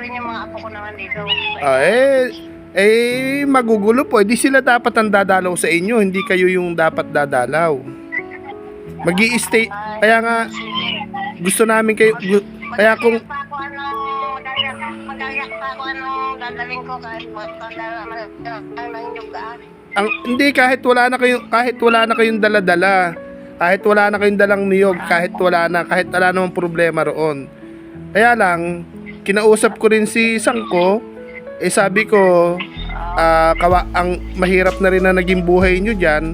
rin yung mga apo ko naman dito. Ah, eh, eh, magugulo po. Hindi sila dapat ang dadalaw sa inyo. Hindi kayo yung dapat dadalaw. mag stay Kaya nga, gusto namin kayo... gu- Kaya kung... Pa ako anong, magagayak pa ako anong dadaling ko kahit magdala ng yugaan. Ang, hindi, kahit wala na kayong, kahit wala na kayong dala-dala. Kahit wala na kayong dalang niyog. Kahit wala na, kahit wala namang problema roon. Kaya lang, kinausap ko rin si Sangko. Eh sabi ko, ah, kawa, ang mahirap na rin na naging buhay nyo dyan,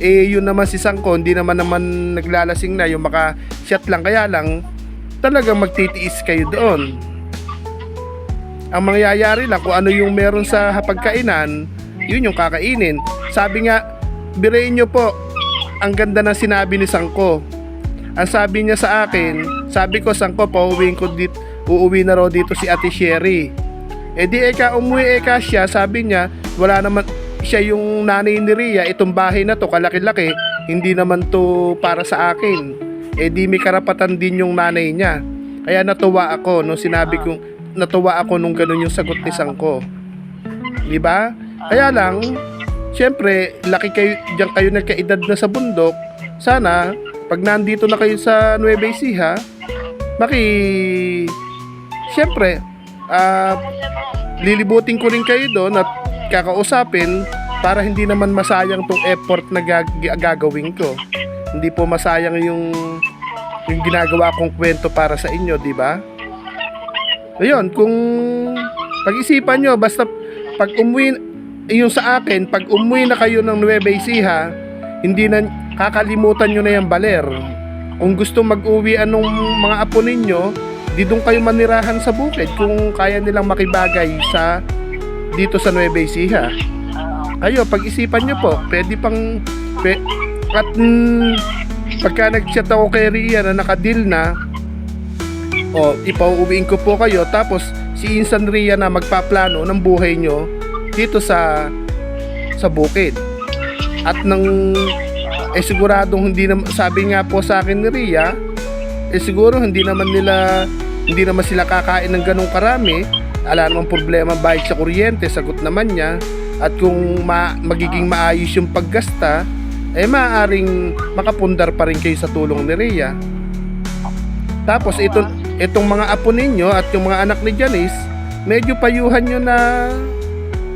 eh yun naman si Sangko, hindi naman naman naglalasing na yung maka-shot lang. Kaya lang, talagang magtitiis kayo doon. Ang mangyayari lang kung ano yung meron sa hapagkainan, yun yung kakainin. Sabi nga, birayin nyo po, ang ganda ng sinabi ni Sangko. Ang sabi niya sa akin, sabi ko, Sangko, pauwiin ko dit, uuwi na raw dito si Ate Sherry. Eh di eka umuwi eka siya, sabi niya, wala naman siya yung nanay ni Ria, itong bahay na to, kalaki-laki, hindi naman to para sa akin. Eh di may karapatan din yung nanay niya. Kaya natuwa ako nung sinabi kong, natuwa ako nung ganun yung sagot ni Sangko. Di ba? Kaya lang, syempre, laki kayo, diyan kayo nagkaedad na sa bundok, sana, pag nandito na kayo sa Nueva Ecija, maki, syempre, ah, lilibutin ko rin kayo doon at kakausapin para hindi naman masayang tong effort na gag- gagawin ko. Hindi po masayang yung yung ginagawa kong kwento para sa inyo, di ba? Ayun, kung pag-isipan nyo, basta pag umuwi, yung sa akin, pag umuwi na kayo ng Nueva Ecija, hindi na, kakalimutan nyo na yung baler. Kung gusto mag-uwi anong mga apo ninyo, di doon kayo manirahan sa bukid kung kaya nilang makibagay sa dito sa Nueva Ecija. Kayo, pag-isipan nyo po, pwede pang, pe, at mm, pagka nag-chat ako kay Ria na nakadil na, o ipauuwiin ko po kayo, tapos si Insan Ria na magpaplano ng buhay nyo dito sa sa bukid. At nang eh siguradong hindi na sabi nga po sa akin ni Ria, eh siguro hindi naman nila hindi naman sila kakain ng ganong karami. Ala namang problema bayad sa kuryente, sagot naman niya. At kung ma- magiging maayos yung paggasta, eh maaaring makapundar pa rin kayo sa tulong ni Rhea. Tapos ito, itong mga apo ninyo at yung mga anak ni Janice, medyo payuhan nyo na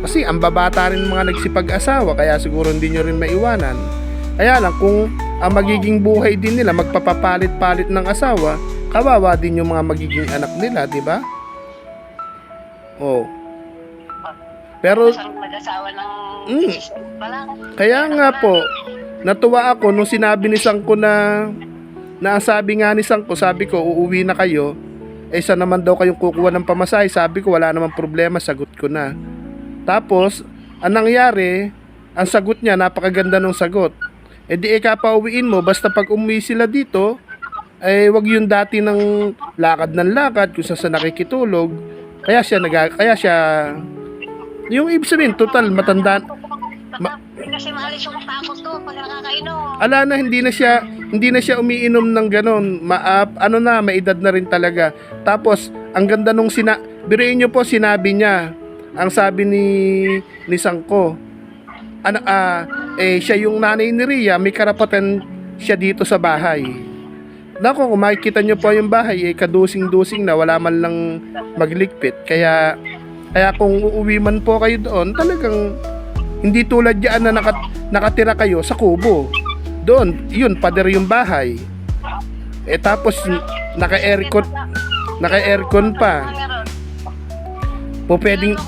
kasi ang babata rin mga nagsipag-asawa kaya siguro hindi nyo rin maiwanan. Kaya lang kung ang magiging buhay din nila magpapapalit-palit ng asawa, kawawa din yung mga magiging anak nila, di ba? Oh. Pero mag-asawa ng Mm. kaya nga po, natuwa ako nung sinabi ni Sangko na na ang sabi nga ni Sangko, sabi ko, uuwi na kayo. Eh, sa naman daw kayong kukuha ng pamasahe? Sabi ko, wala namang problema, sagot ko na. Tapos, ang nangyari, ang sagot niya, napakaganda ng sagot. Eh di eka pa uwiin mo, basta pag umuwi sila dito, eh wag yung dati ng lakad ng lakad kung saan sa nakikitulog. Kaya siya nag kaya siya yung ibig sabihin total matanda Ma- kasi maalis yung takot ko pag nakakainom. ala na hindi na siya hindi na siya umiinom ng ganon ma ah, ano na may edad na rin talaga tapos ang ganda nung sina birayin niyo po sinabi niya ang sabi ni ni Sangko ano ah eh siya yung nanay ni Ria may karapatan siya dito sa bahay Nako, kung makikita niyo po yung bahay, eh, kadusing-dusing na, wala man lang magligpit. Kaya, kaya kung uuwi man po kayo doon, talagang hindi tulad yan na nakat, nakatira kayo sa kubo. Doon, yun, pader yung bahay. Eh tapos, naka-aircon, naka-aircon pa. Po pwedeng,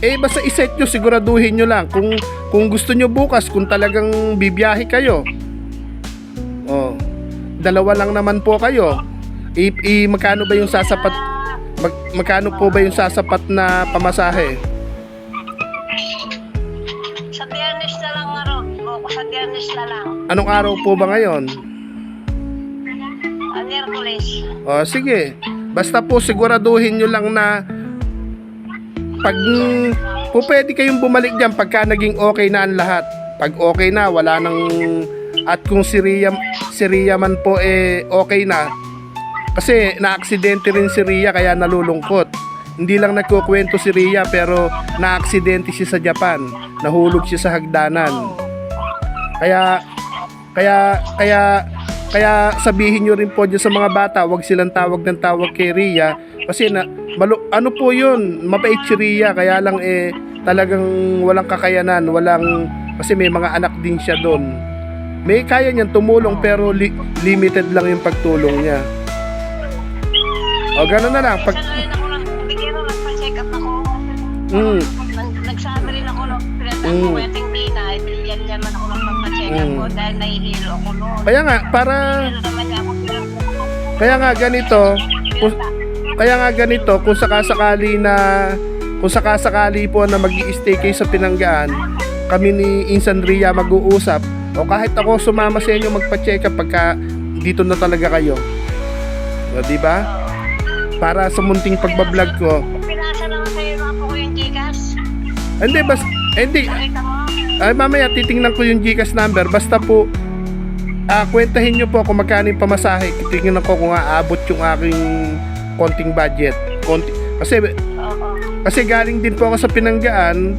eh basta iset nyo, siguraduhin nyo lang. Kung, kung gusto nyo bukas, kung talagang bibiyahe kayo. Oh, dalawa lang naman po kayo. I, i magkano ba yung sasapat, mag, magkano po ba yung sasapat na pamasahe? Sa biyernes na lang aro. O sa biyernes na lang. Anong araw po ba ngayon? Ang Miyerkules. O, sige. Basta po siguraduhin nyo lang na pag po pwede kayong bumalik dyan pagka naging okay na ang lahat. Pag okay na, wala nang at kung si Ria, si Ria man po eh okay na, kasi naaksidente rin si Ria kaya nalulungkot. Hindi lang nagkukwento si Ria pero naaksidente siya sa Japan. Nahulog siya sa hagdanan. Kaya kaya kaya kaya sabihin nyo rin po dyan sa mga bata, wag silang tawag ng tawag kay Ria kasi na malu, ano po 'yun, mabait si Ria kaya lang eh talagang walang kakayanan, walang kasi may mga anak din siya doon. May kaya niyang tumulong pero li- limited lang yung pagtulong niya. O gano'n na lang. Pag, bigyan mo, nagpa-check up ako. mm, Nag- Nagsabi rin ako nung pinatang Mm. ko kaya tingina, binigyan niya man ako ng magpa-check up Mm. ko dahil nahihilo ako noon. kaya nga, para, naman kaya nga ganito, kung, kaya nga ganito, kung sakasakali na, kung sakasakali po na mag stay kayo sa Pinanggaan, kami ni Insan Ria mag-uusap, o kahit ako sumama sa inyo magpa-check up pagka dito na talaga kayo. O, di ba? Para sa munting pagbablog ko. Pinasa naman sa'yo mga po ko yung Gcash. Hindi, bas, hindi? Ay, mamaya titingnan ko yung Gcash number. Basta po, ah, kwentahin nyo po kung magkano yung pamasahe. Titingnan ko kung aabot yung aking konting budget. Konti, kasi, kasi galing din po ako sa Pinanggaan.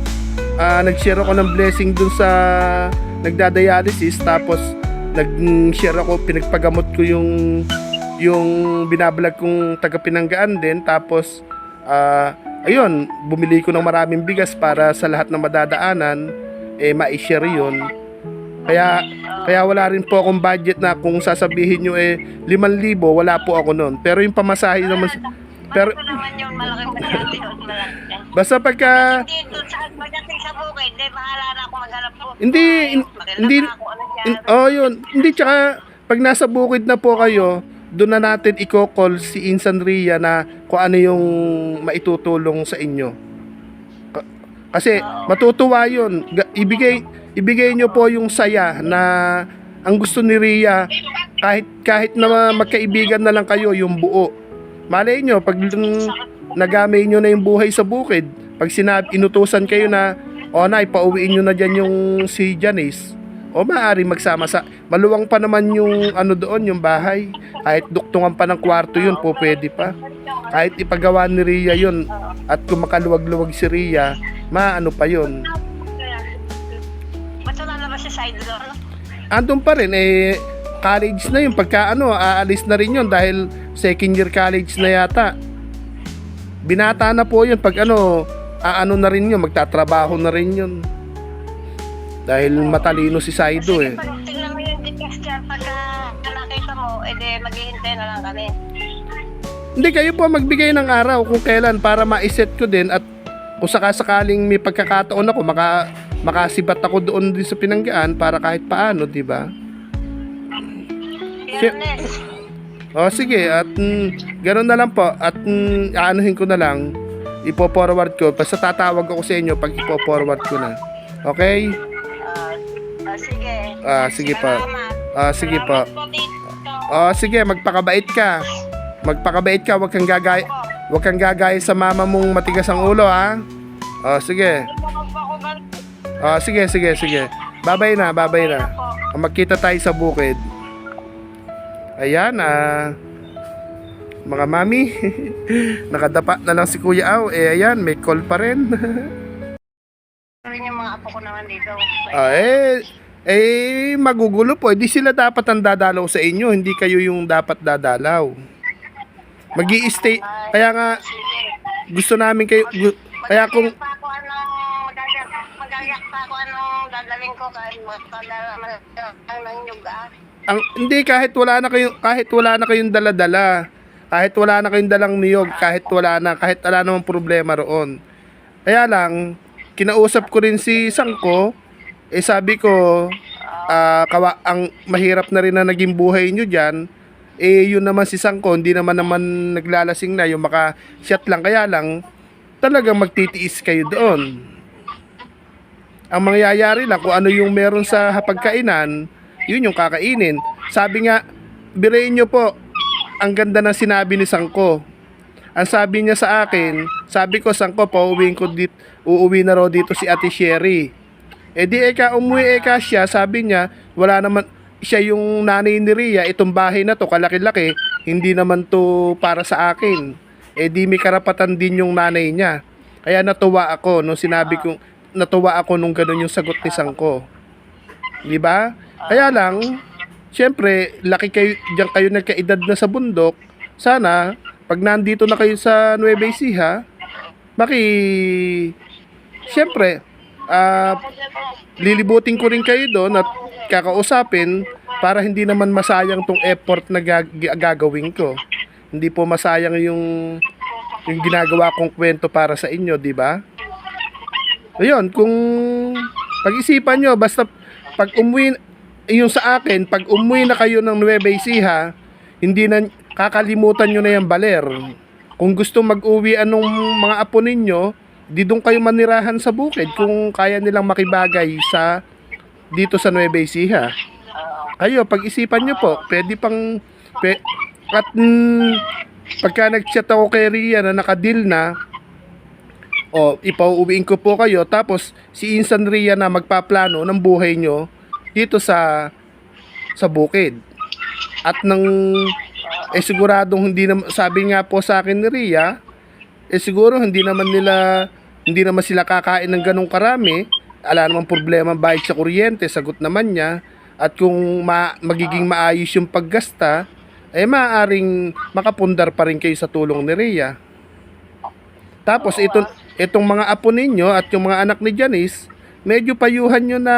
Ah, nag-share ako ng blessing dun sa nagdadialysis. Tapos, nag-share ako, pinagpagamot ko yung yung binablog kong taga Pinanggaan din. Tapos, ah, ayun, bumili ko ng maraming bigas para sa lahat ng madadaanan, eh, ma-share yun. Kaya, kaya wala rin po akong budget na kung sasabihin nyo eh, 5,000, wala po ako nun. Pero yung pamasahe naman, pero, Pero naman yun, malaking masyado yun, malaki basta pagka, Hindi, doon sa pagdating sa bukid, hindi, bahala na ako maghanap po. Hindi, hindi- oh yun, hindi tsaka, pag nasa bukid na po kayo, doon na natin i-call si Insan Ria na kung ano yung maitutulong sa inyo. Ka- Kasi matutuwa yun. Ga- Ibigay, ibigay nyo po yung saya na ang gusto ni Ria kahit kahit na magkaibigan na lang kayo yung buo. Malay nyo, pag nagamay nyo na yung buhay sa bukid, pag sinab inutusan kayo na, o na, ipauwiin nyo na dyan yung si Janice, o maaari magsama sa, maluwang pa naman yung ano doon, yung bahay. Kahit duktungan pa ng kwarto yun, po pwede pa. Kahit ipagawa ni Ria yun, at kung makaluwag-luwag si Ria, maano pa yun. Ba't na side door? andun pa rin eh college na yun pagka ano aalis na rin yun dahil second year college na yata. Binata na po yun. Pag ano aano na rin yun magtatrabaho na rin yun. Dahil matalino si Saido eh. Pag tingnan mo yung Gcash dyan, pagka nakita mo, edi maghihintay na lang kami. hindi kayo po magbigay ng araw kung kailan para ma-set ko din at kung sakasakaling may pagkakataon ako maka makasibat ako doon din sa pinanggaan para kahit paano di ba? Ernest, O sige, at mm, ganoon na lang po. At mm, aanuhin ko na lang. Ipo-forward ko. Basta tatawag ako sa inyo pag ipo-forward ko na. Okay? ah, ah, sige. Ah, sige. Salamat. Ah, sige dito. O sige, magpakabait ka. Magpakabait ka, wag kang gagay wag kang gagaya sa mama mong matigas ang ulo, ha? O sige. O sige, sige, sige. Babay na, babay na. Magkita tayo sa bukid. Ayan, ah. Mga mami, nakadapa na lang si Kuya Aw. Eh, ayan, may call pa rin. rin yung mga apo ko naman dito. ah, eh, eh, magugulo po. Hindi sila dapat ang dadalaw sa inyo. Hindi kayo yung dapat dadalaw. mag stay Kaya nga, gusto namin kayo... gu- Kaya kung... Magagayak pa ako anong magagayak pa ako anong dadalhin ko kahit magpadala ang ng yuga. Ang, hindi, kahit wala na kayong, kahit wala na kayong dala-dala. Kahit wala na kayong dalang niyog. Kahit wala na, kahit wala namang problema roon. Kaya lang, kinausap ko rin si Sangko. Eh sabi ko, ah, kawa, ang mahirap na rin na naging buhay nyo dyan. Eh yun naman si Sangko, hindi naman naman naglalasing na yung maka-shot lang. Kaya lang, talagang magtitiis kayo doon. Ang mangyayari lang kung ano yung meron sa hapagkainan, yun yung kakainin. Sabi nga, birayin nyo po, ang ganda ng sinabi ni Sangko. Ang sabi niya sa akin, sabi ko, Sangko, pauwiin ko dit, uuwi na raw dito si Ate Sherry. Eh di eka, umuwi eka siya, sabi niya, wala naman, siya yung nanay ni Ria, itong bahay na to, kalaki-laki, hindi naman to para sa akin. Eh di may karapatan din yung nanay niya. Kaya natuwa ako nung sinabi kong natuwa ako nung ganun yung sagot ni Sangko. Di ba? Kaya lang, syempre, laki kayo, diyan kayo nagkaedad na sa bundok. Sana, pag nandito na kayo sa Nueva Ecija, maki, syempre, ah, lilibutin ko rin kayo doon at kakausapin para hindi naman masayang tong effort na gag- gagawin ko. Hindi po masayang yung yung ginagawa kong kwento para sa inyo, di ba? Ayun, kung pag-isipan nyo, basta pag umuwi, yung sa akin, pag umuwi na kayo ng Nueva Ecija, hindi na, kakalimutan nyo na yung baler. Kung gusto mag-uwi anong mga apo ninyo, di doon kayo manirahan sa bukid kung kaya nilang makibagay sa dito sa Nueva Ecija. Kayo, pag-isipan nyo po, pwede pang, pe, at mm, pagka nag-chat ako kay Ria na nakadil na, o ipauuwiin ko po kayo, tapos si Insan Ria na magpaplano ng buhay nyo dito sa sa bukid. At nang eh siguradong hindi na sabi nga po sa akin ni Ria, eh siguro hindi naman nila hindi naman sila kakain ng ganong karami. Ala namang problema bayad sa kuryente, sagot naman niya. At kung ma- magiging maayos yung paggasta, eh maaaring makapundar pa rin kayo sa tulong ni Rhea. Tapos ito, itong mga apo ninyo at yung mga anak ni Janice, medyo payuhan nyo na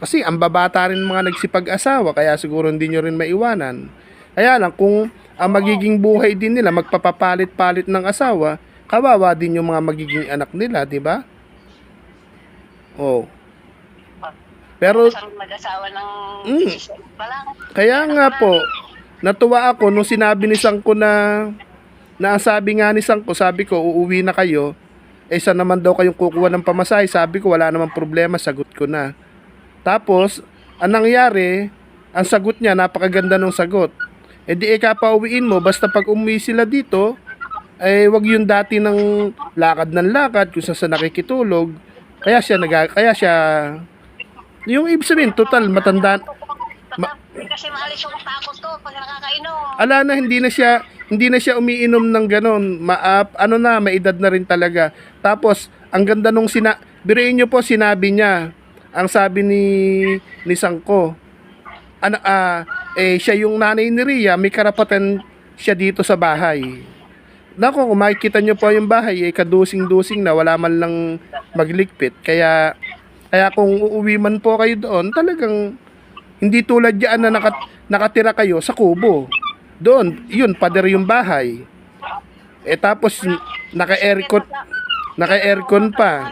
kasi ang babata rin mga nagsipag-asawa kaya siguro hindi nyo rin maiwanan. Kaya lang kung ang magiging buhay din nila magpapapalit-palit ng asawa, kawawa din yung mga magiging anak nila, di ba? Oh. Pero mag-asawa ng Mm. Kaya nga po, natuwa ako nung sinabi ni Sangko na na ang sabi nga ni Sangko, sabi ko, uuwi na kayo. Eh, saan naman daw kayong kukuha ng pamasahe? Sabi ko, wala namang problema, sagot ko na. Tapos, ang nangyari, ang sagot niya, napakaganda ng sagot. Eh di eka pa uwiin mo, basta pag umuwi sila dito, eh wag yung dati ng lakad ng lakad, kung sa nakikitulog. Kaya siya, nag kaya siya, yung ibig sabihin, total, matanda, Ma- Kasi maalis yung takot ko pag nakakainom. ala na hindi na siya hindi na siya umiinom ng ganon. Ma, ah, ano na, may edad na rin talaga. Tapos, ang ganda nung sina... Biriin nyo po, sinabi niya. Ang sabi ni, ni Sangko, ano, ah, eh, siya yung nanay ni Ria, may karapatan siya dito sa bahay. Nako, kung makikita nyo po yung bahay, eh, kadusing-dusing na, wala man lang maglikpit. Kaya, kaya kung uuwi man po kayo doon, talagang hindi tulad yan na nakat, nakatira kayo sa kubo. Doon, yun, pader yung bahay. Eh tapos, naka-aircon, naka-aircon pa.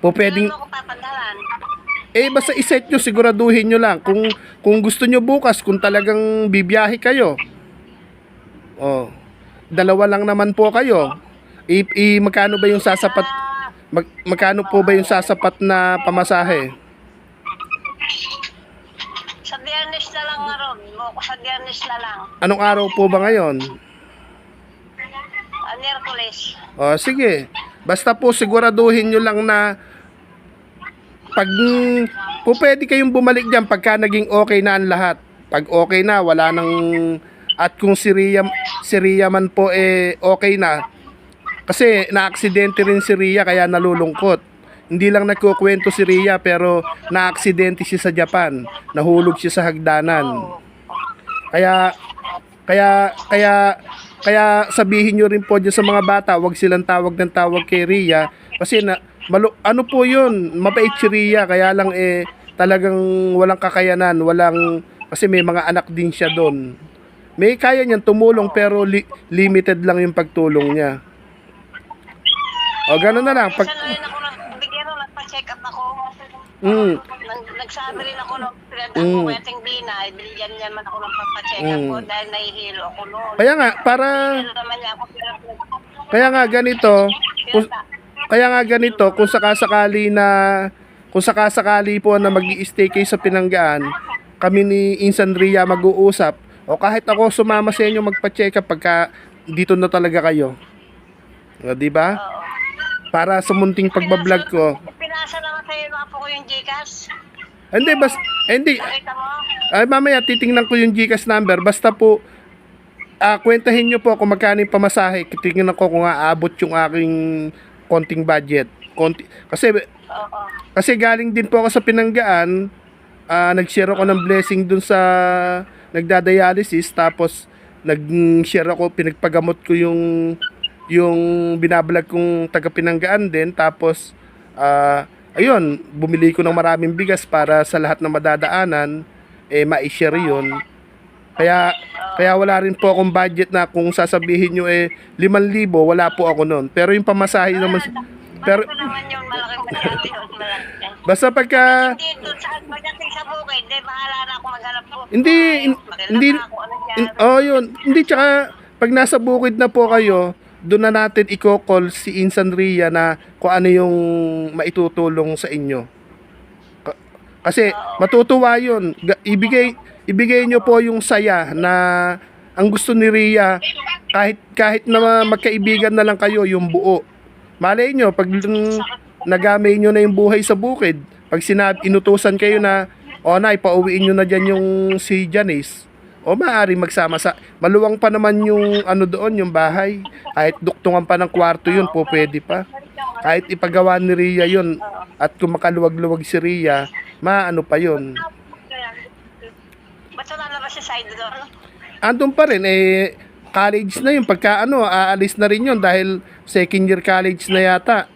Po pwedeng, Ano ko eh basta iset nyo, siguraduhin nyo lang. Kung, kung gusto nyo bukas, kung talagang bibiyahe kayo. Oh, dalawa lang naman po kayo. I, i magkano ba yung sasapat, mag, magkano po ba yung sasapat na pamasahe? sa biyernes na lang. Mo sa biyernes na lang. Anong araw po ba ngayon? Ah, Miyerkules. O, sige. Basta po siguraduhin nyo lang na pag po pwede kayong bumalik dyan pagka naging okay na ang lahat. Pag okay na, wala nang at kung si Ria, si Ria man po eh okay na. Kasi na-aksidente rin si Ria kaya nalulungkot. Hindi lang nagkukwento si Ria pero na-aksidente siya sa Japan. Nahulog siya sa hagdanan. Kaya kaya kaya kaya sabihin nyo rin po dyan sa mga bata, wag silang tawag ng tawag kay Ria kasi na malu, ano po 'yun, mabait si Ria kaya lang eh talagang walang kakayanan, walang kasi may mga anak din siya doon. May kaya niyang tumulong pero li- limited lang yung pagtulong niya. O gano'n na lang. Pag, bigyan rin, nagpa-check up ako. Mm, Nag- nagsabi rin ako nung pinadaan Mm. ko kaya Bina, binigyan niya man ako ng papacheck up Mm. ko dahil nahihilo ako noon. kaya nga, para, naman niya ako pero kaya nga ganito, kung, Kaya nga ganito, kung sakasakali na kung sakasakali po na mag stay kayo sa Pinanggaan, kami ni Insan Ria mag-uusap o kahit ako sumama sa inyo magpa-check up pagka dito na talaga kayo. Di ba? Para sa munting pagbablog ko. Pinasa ng apo ko yung Gcash. Hindi, bas, hindi, Nakita mo? Ay, mamaya titingnan ko yung GCash number. Basta po, ah kwentahin nyo po kung magkano yung pamasahe. Titingnan ko kung aabot yung aking konting budget. Konti, kasi, Oo. kasi galing din po ako sa pinanggaan. Ah, nag-share ako ng blessing dun sa nagdadialysis. Tapos, nag-share ako, pinagpagamot ko yung yung binablog kong taga pinanggaan din. Tapos, ah, ayun, bumili ko ng maraming bigas para sa lahat ng madadaanan eh ma-share yun. Kaya kaya wala rin po akong budget na kung sasabihin nyo eh 5,000, wala po ako noon. Pero yung pamasahe naman pero naman malaking yun. Basta pagka Hindi doon sa pagdating sa bukid, di bahala na ako maghanap po. Hindi, hindi, na ano yan. in, oh yun, hindi tsaka pag nasa bukid na po kayo, doon na natin i-call si Insan Ria na kung ano yung maitutulong sa inyo. Ka- Kasi matutuwa yun. Ga- Ibigay, ibigay nyo po yung saya na ang gusto ni Ria kahit kahit na magkaibigan na lang kayo yung buo. Malay nyo, pag nagamay nyo na yung buhay sa bukid, pag sinabi, inutusan kayo na, o na, ipauwiin nyo na dyan yung si Janice, o maaari magsama sa, maluwang pa naman yung ano doon, yung bahay. Kahit duktungan pa ng kwarto yun, po pwede pa. Kahit ipagawa ni Ria yun, at kung makaluwag-luwag si Ria, maano pa yun. Ba't wala na ba si side doon? andun pa rin eh college na yun pagka ano aalis na rin yun dahil second year college na yata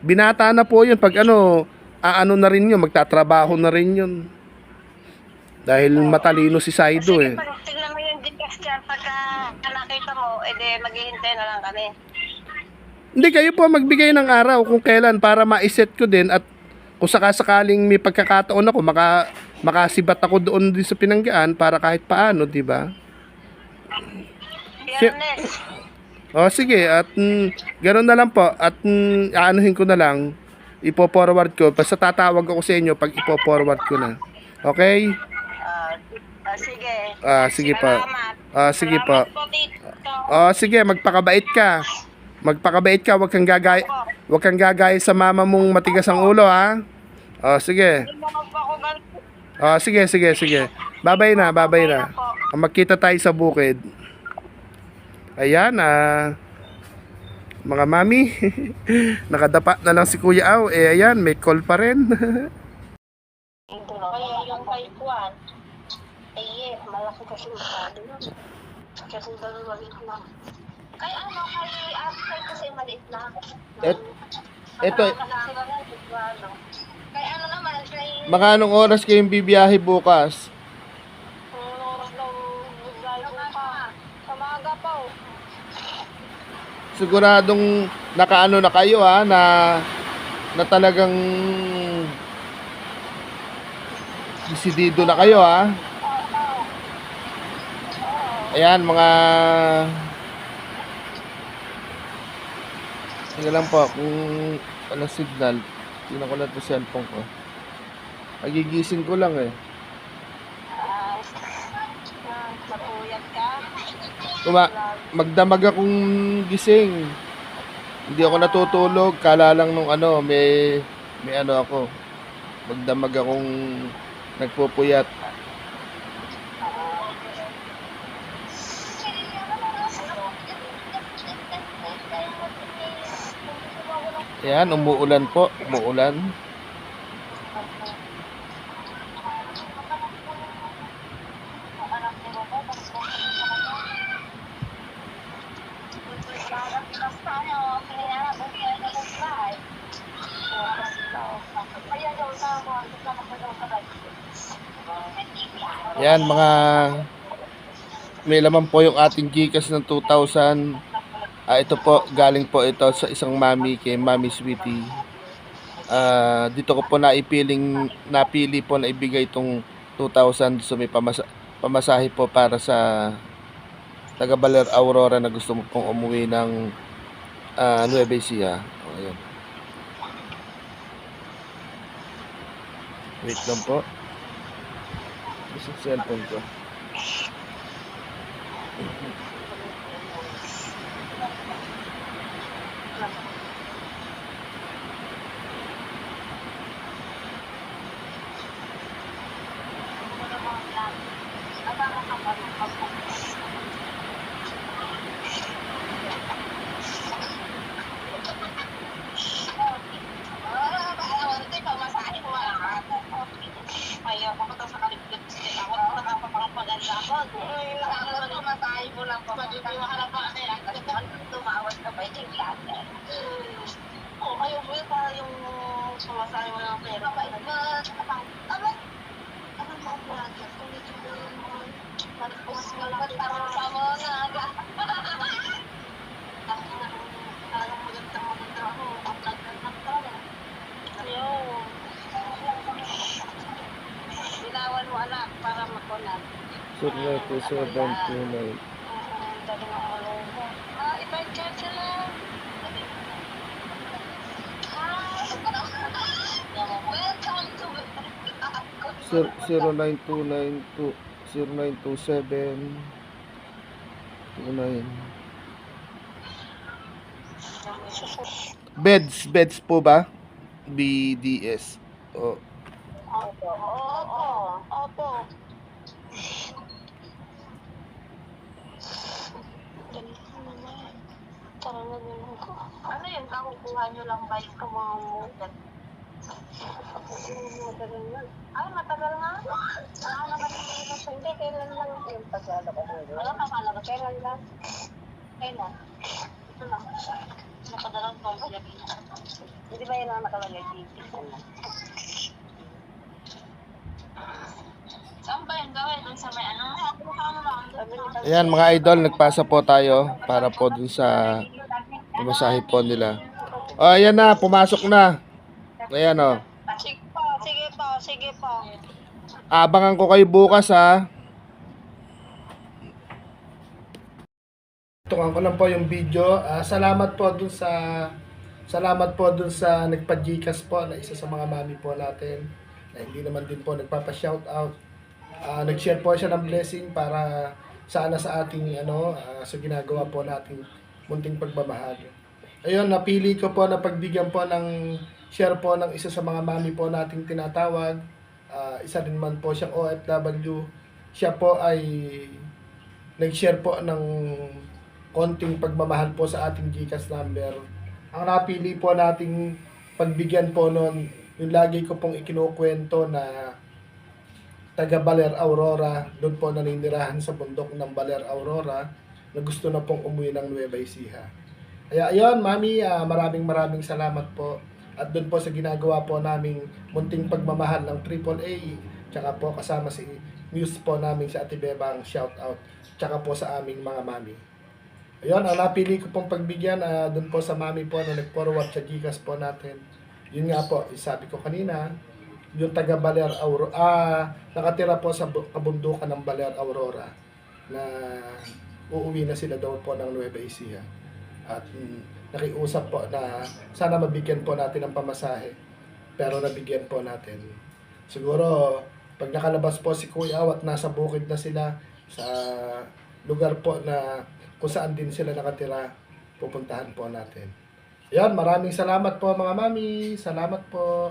binata na po yun pag ano aano na rin yun magtatrabaho na rin yun dahil matalino si Saido eh Sige, pag tingnan mo yung Gcash dyan, pagka nakita mo, edi maghihintay na lang kami. hindi kayo po magbigay ng araw kung kailan para ma-set ko din at kung sakasakaling may pagkakataon ako maka makasibat ako doon din sa pinanggaan para kahit paano di ba Si- Biyernes. O sige, at mm, ganoon na lang po. At mm, aanuhin ko na lang. Ipo-forward ko. Basta tatawag ako sa inyo pag ipo-forward ko na. Okay? Ah, ah, sige. Ah, sige. Salamat. Ah, sige po. Salamat po, Tito. O sige, magpakabait ka. Magpakabait ka, wag kang gagay wag kang gagaya sa mama mong matigas ang ulo ha. O sige. Hindi naman po ako ganito. O sige, sige, sige. Babay na, babay na. Ah, Magkita tayo sa bukid. Ayan, ah. Mga mami, nakadapa na lang si Kuya Aw. Eh, ayan, may call pa rin. Kaya yung kay Juan, eh, malaki kasi masyado yun. Kasi dalawa rin lang. Kay ano, kay Aspen kasi maliit lang. Et, eto, ano. Kay ano naman, kay mga anong oras kayong bibiyahe bukas? Siguradong nakaano na kayo ha, na, na talagang desidido na kayo ha. Ayan, mga... Sige lang po, kung walang signal, tingnan ko lang ito cellphone ko. Nagigising ko lang eh. Ah, ah, Matuyat ka. Tuma, magdamag akong gising. Hindi ako natutulog, kala lang nung ano, may may ano ako. Magdamag akong nagpupuyat. Ayan, umuulan po, umuulan. Ayan, mga may laman po yung ating Gcash ng 2,000. Ah, ito po, galing po ito sa isang mami kay Mami Sweetie. Ah, dito ko po naipiling napili po na ibigay itong 2,000 so may pamasa, pamasahe po para sa taga Baler Aurora na gusto mo pong umuwi ng ah, Nueva Ecija. O, ayan. Wait lang po. Isa cellphone ko. Maharap pa kasi tumawad ka pa yung klase. Oo, kayo mo yung para yung sumasaya mo ng pera. Mabait ba? Ano? Ano mo ang project? Kung hindi mo yung Mag-post ka lang kita mo sa mga aga. Ako na, parang maganda maganda ako. Apply ka ng trabaho. Ayun. Binawan mo anak para makunat. Sir Reto 729. Ah, ibang chat sila. Welcome to Sir 09292 0927 29. Beds, beds po ba? BDS. O, Opo. Opo. Opo. Ano yun? Kakukuha nyo lang ba yung kamamugat? Ay, matagal nga. Ah, nakatulog siya. Hindi, kailan lang yung paglalabas. Wala ka malabas. Kailan lang? Kailan? Ito lang. Nakadalang pa ang Hindi ba yun ang nakalagay dito? Saan ba yung gawin? Doon sa may ano? Ayan mga idol, nagpasa po tayo para po dun sa masahe po nila. O, ayan na, pumasok na. Ayan o. Sige po, sige po, sige po. Abangan ko kayo bukas ha. Tukan ko lang po yung video. Ah, salamat po dun sa Salamat po dun sa nagpa-Gcash po na isa sa mga mami po natin na hindi naman din po nagpapa-shoutout. Ah, nag-share po siya ng blessing para sana sa ating ano ah, sa ginagawa po nating munting pagmamahal. Ayun, napili ko po na pagbigyan po ng share po ng isa sa mga mami po nating tinatawag. Ah, isa din man po siyang OFW. Siya po ay nag-share po ng konting pagmamahal po sa ating Gcash number. Ang napili po nating pagbigyan po noon, yung lagi ko pong ikinukwento na taga Baler Aurora, doon po naninirahan sa bundok ng Baler Aurora, na gusto na pong umuwi ng Nueva Ecija. Kaya ayun, Mami, ah, maraming maraming salamat po. At doon po sa ginagawa po naming munting pagmamahal ng AAA, tsaka po kasama si news po namin si Ate Bebang, shout out, tsaka po sa aming mga mami. Ayun, ang napili ko pong pagbigyan ah, doon po sa mami po na nag-forward sa Gcash po natin. Yun nga po, sabi ko kanina, yung taga Baler Aurora, ah, nakatira po sa bu- kabundukan ng Baler Aurora na uuwi na sila daw po ng Nueva Ecija. At mm, nakiusap po na sana mabigyan po natin ng pamasahe. Pero nabigyan po natin. Siguro, pag nakalabas po si Kuya at nasa bukid na sila sa lugar po na kung saan din sila nakatira, pupuntahan po natin. Yan, maraming salamat po mga mami. Salamat po.